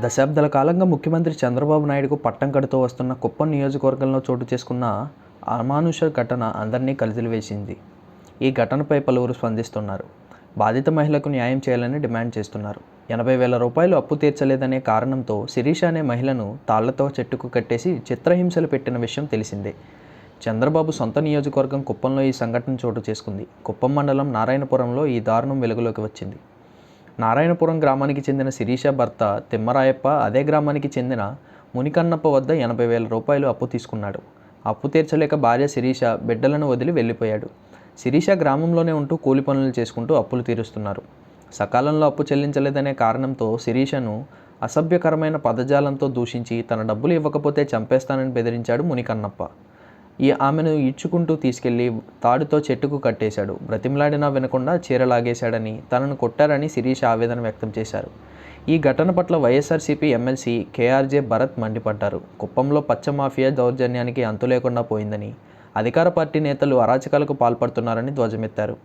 దశాబ్దాల కాలంగా ముఖ్యమంత్రి చంద్రబాబు నాయుడుకు పట్టం కడుతూ వస్తున్న కుప్పం నియోజకవర్గంలో చోటు చేసుకున్న అమానుష ఘటన అందరినీ కలిసివేసింది. ఈ ఘటనపై పలువురు స్పందిస్తున్నారు. బాధిత మహిళకు న్యాయం చేయాలని డిమాండ్ చేస్తున్నారు. ఎనభై వేల రూపాయలు అప్పు తీర్చలేదనే కారణంతో శిరీష అనే మహిళను తాళ్ళతో చెట్టుకు కట్టేసి చిత్రహింసలు పెట్టిన విషయం తెలిసిందే. చంద్రబాబు సొంత నియోజకవర్గం కుప్పంలో ఈ సంఘటన చోటు చేసుకుంది. కుప్పం మండలం నారాయణపురంలో ఈ దారుణం వెలుగులోకి వచ్చింది. నారాయణపురం గ్రామానికి చెందిన శిరీష భర్త తిమ్మరాయప్ప అదే గ్రామానికి చెందిన మునికన్నప్ప వద్ద ఎనభై వేల రూపాయలు అప్పు తీసుకున్నాడు. అప్పు తీర్చలేక భార్య శిరీష బిడ్డలను వదిలి వెళ్ళిపోయాడు. శిరీష గ్రామంలోనే ఉంటూ కూలి పనులు చేసుకుంటూ అప్పులు తీరుస్తున్నారు. సకాలంలో అప్పు చెల్లించలేదనే కారణంతో శిరీషను అసభ్యకరమైన పదజాలంతో దూషించి తన డబ్బులు ఇవ్వకపోతే చంపేస్తానని బెదిరించాడు మునికన్నప్ప. ఈ ఆమెను ఈడ్చుకుంటూ తీసుకెళ్ళి తాడుతో చెట్టుకు కట్టేశాడు. బ్రతిమలాడినా వినకుండా చీరలాగేశాడని తనను కొట్టారని శిరీష ఆవేదన వ్యక్తం చేశారు. ఈ ఘటన పట్ల వైఎస్ఆర్సీపీ ఎమ్మెల్సీ కేఆర్జే భరత్ మండిపడ్డారు. కుప్పంలో పచ్చ మాఫియా దౌర్జన్యానికి అంతు లేకుండా పోయిందని అధికార పార్టీ నేతలు అరాచకాలకు పాల్పడుతున్నారని ధ్వజమెత్తారు.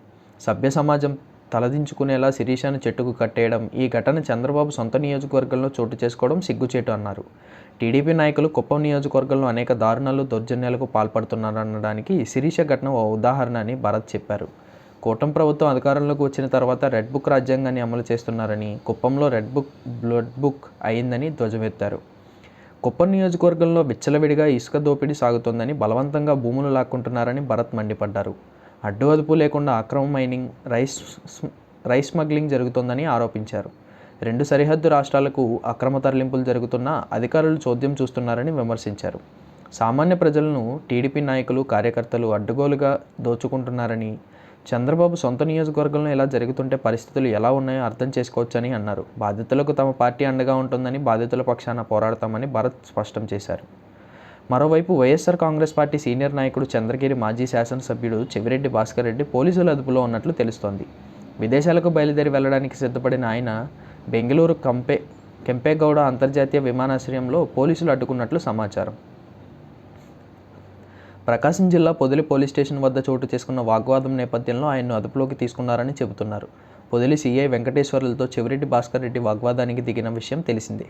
సభ్య సమాజం తలదించుకునేలా శిరీషను చెట్టుకు కట్టేయడం ఈ ఘటన చంద్రబాబు సొంత నియోజకవర్గంలో చోటు చేసుకోవడం సిగ్గుచేటు అన్నారు. టీడీపీ నాయకులు కుప్పం నియోజకవర్గంలో అనేక దారుణాలు దౌర్జన్యాలకు పాల్పడుతున్నారనడానికి శిరీష ఘటన ఓ ఉదాహరణ అని భరత్ చెప్పారు. కూటమి ప్రభుత్వం అధికారంలోకి వచ్చిన తర్వాత రెడ్ బుక్ రాజ్యాంగాన్ని అమలు చేస్తున్నారని కుప్పంలో రెడ్ బుక్ బ్లడ్ బుక్ అయిందని ధ్వజమెత్తారు. కుప్పం నియోజకవర్గంలో విచ్చలవిడిగా ఇసుక దోపిడీ సాగుతోందని బలవంతంగా భూములు లాక్కుంటున్నారని భరత్ మండిపడ్డారు. అడ్డు అదుపు లేకుండా అక్రమ మైనింగ్ రైస్ రైస్ స్మగ్లింగ్ జరుగుతోందని ఆరోపించారు. రెండు సరిహద్దు రాష్ట్రాలకు అక్రమ తరలింపులు జరుగుతున్నా అధికారులు చోద్యం చూస్తున్నారని విమర్శించారు. సామాన్య ప్రజలను టీడీపీ నాయకులు కార్యకర్తలు అడ్డుగోలుగా దోచుకుంటున్నారని చంద్రబాబు సొంత నియోజకవర్గంలో ఇలా జరుగుతుంటే పరిస్థితులు ఎలా ఉన్నాయో అర్థం చేసుకోవచ్చని అన్నారు. బాధితులకు తమ పార్టీ అండగా ఉంటుందని బాధితుల పక్షాన పోరాడతామని భరత్ స్పష్టం చేశారు. మరోవైపు వైఎస్ఆర్ కాంగ్రెస్ పార్టీ సీనియర్ నాయకుడు చంద్రగిరి మాజీ శాసనసభ్యుడు చెవిరెడ్డి భాస్కర్ రెడ్డి పోలీసుల అదుపులో ఉన్నట్లు తెలుస్తోంది. విదేశాలకు బయలుదేరి వెళ్ళడానికి సిద్ధపడిన ఆయన బెంగళూరు కంపే కెంపేగౌడ అంతర్జాతీయ విమానాశ్రయంలో పోలీసులు అడ్డుకున్నట్లు సమాచారం. ప్రకాశం జిల్లా పొదిలి పోలీస్ స్టేషన్ వద్ద చోటు చేసుకున్న వాగ్వాదం నేపథ్యంలో ఆయన్ను అదుపులోకి తీసుకున్నారని చెబుతున్నారు. పొదిలి సీఐ వెంకటేశ్వర్లతో చెవిరెడ్డి భాస్కర్ రెడ్డి వాగ్వాదానికి దిగిన విషయం తెలిసిందే.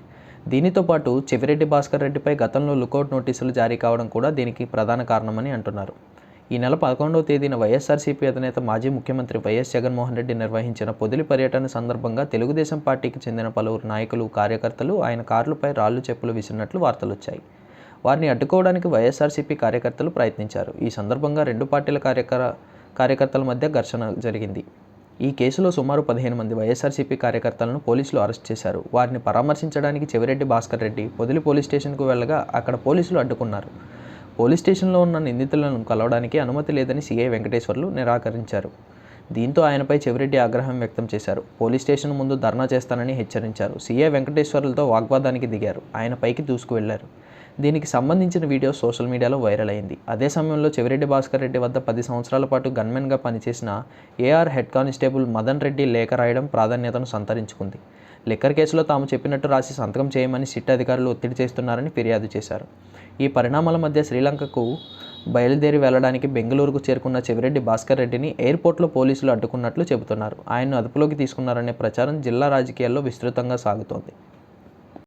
దీనితో పాటు చెవిరెడ్డి భాస్కర్ రెడ్డిపై గతంలో లుకౌట్ నోటీసులు జారీ కావడం కూడా దీనికి ప్రధాన కారణమని అంటున్నారు. ఈ నెల పదకొండవ తేదీన వైఎస్ఆర్సీపీ అధినేత మాజీ ముఖ్యమంత్రి వైఎస్ జగన్మోహన్ రెడ్డి నిర్వహించిన పొదిలి పర్యటన సందర్భంగా తెలుగుదేశం పార్టీకి చెందిన పలువురు నాయకులు కార్యకర్తలు ఆయన కార్లపై రాళ్ళు చెప్పులు విసిరినట్లు వార్తలొచ్చాయి. వారిని అడ్డుకోవడానికి వైఎస్ఆర్సీపీ కార్యకర్తలు ప్రయత్నించారు. ఈ సందర్భంగా రెండు పార్టీల కార్యకర కార్యకర్తల మధ్య ఘర్షణ జరిగింది. ఈ కేసులో సుమారు పదిహేను మంది వైఎస్ఆర్సీపీ కార్యకర్తలను పోలీసులు అరెస్ట్ చేశారు. వారిని పరామర్శించడానికి చెవిరెడ్డి భాస్కర్ రెడ్డి పొదిలి పోలీస్ స్టేషన్కు వెళ్ళగా అక్కడ పోలీసులు అడ్డుకున్నారు. పోలీస్ స్టేషన్లో ఉన్న నిందితులను కలవడానికి అనుమతి లేదని సీఐ వెంకటేశ్వర్లు నిరాకరించారు. దీంతో ఆయనపై చెవిరెడ్డి ఆగ్రహం వ్యక్తం చేశారు. పోలీస్ స్టేషన్ ముందు ధర్నా చేస్తానని హెచ్చరించారు. సీఐ వెంకటేశ్వర్లతో వాగ్వాదానికి దిగారు. ఆయన పైకి దూసుకువెళ్ళారు. దీనికి సంబంధించిన వీడియో సోషల్ మీడియాలో వైరల్ అయింది. అదే సమయంలో చెవిరెడ్డి భాస్కర్ రెడ్డి వద్ద పది సంవత్సరాల పాటు గన్మెన్గా పనిచేసిన AR head constable Madan Reddy లేఖ రాయడం ప్రాధాన్యతను సంతరించుకుంది. లిక్కర్ కేసులో తాము చెప్పినట్టు రాసి సంతకం చేయమని సిట్ అధికారులు ఒత్తిడి చేస్తున్నారని ఫిర్యాదు చేశారు. ఈ పరిణామాల మధ్య శ్రీలంకకు బయలుదేరి వెళ్ళడానికి బెంగళూరుకు చేరుకున్న చెవిరెడ్డి భాస్కర్ రెడ్డిని ఎయిర్పోర్ట్లో పోలీసులు అడ్డుకున్నట్లు చెబుతున్నారు. ఆయన్ను అదుపులోకి తీసుకున్నారనే ప్రచారం జిల్లా రాజకీయాల్లో విస్తృతంగా సాగుతోంది.